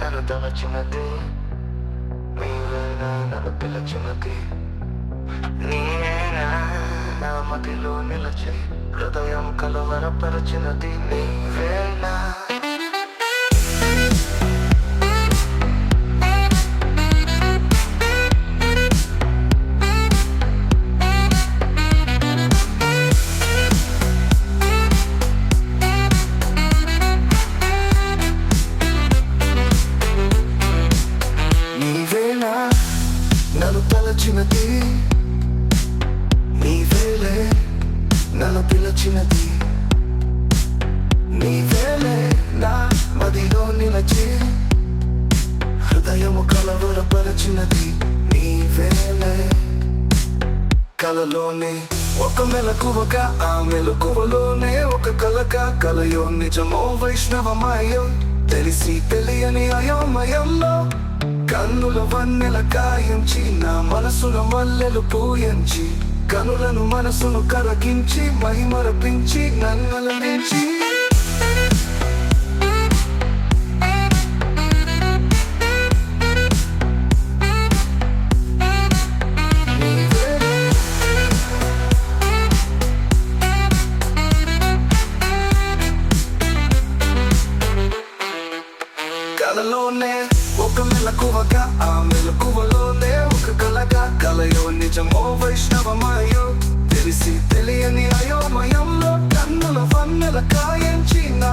నన్ను దాచినది నీవేనా నన్ను పిలచినది నీవేనా నా మదిలో నిలచి హృదయం కలవరపరచినది నీవేనా నన్ను పిలచినది నీవేలే నా మదిలో నిలచి. హృదయము కలవరపరచినది. నీవేలే కలలోనే. ఒక మెలకువగా ఆ మెలకువలోనే ఒక కలక కలయో నిజమో వైష్ణవమయం. తెలిసి తెలియని అయోమయంలో. కన్నుల వన్నెల కాయించి నా మనసును మల్లెలు పూయించి. కనులను మనసును కరగించి మహిమరపించి నన్నలనించి కలలోనే ఒక మెలకువగా ఆ మెలకువలోనే ఒక కలగా. కలయో నిజమో వైష్ణవమయో తెలిసి తెలియని అయోమయంలో కన్నుల వన్నెల కాయించి నా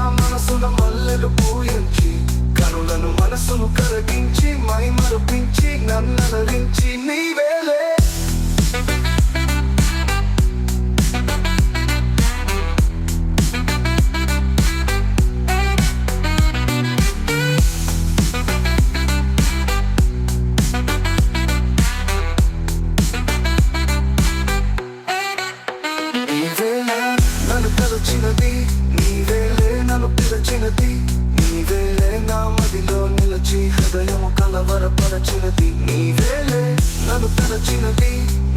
నన్ను నీ వేలే నన్ను పిలచినది నీవేలే నా మదిలో నిలచి హృదయము కలవరపరచినది. నీ వేలే నన్ను పిలిచినది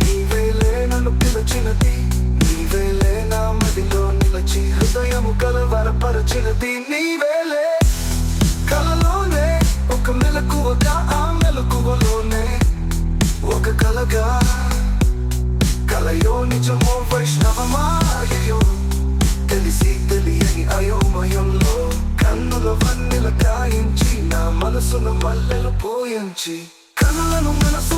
నీ వేలే నన్ను పిలచినది నీవేలే నా మదిలో నిలచి హృదయము కలవరపరచినది. నీ వేలే కలలోనే ఒక మెలకువగా ఆ మెలకువలోనే ఒక కలగా. కలయో నిజమో వైష్ణవమా? అయోమయంలో కన్నుల వన్నెల కాయించి నా మనసును మల్లెలు పోయించి కన్నులను మనసు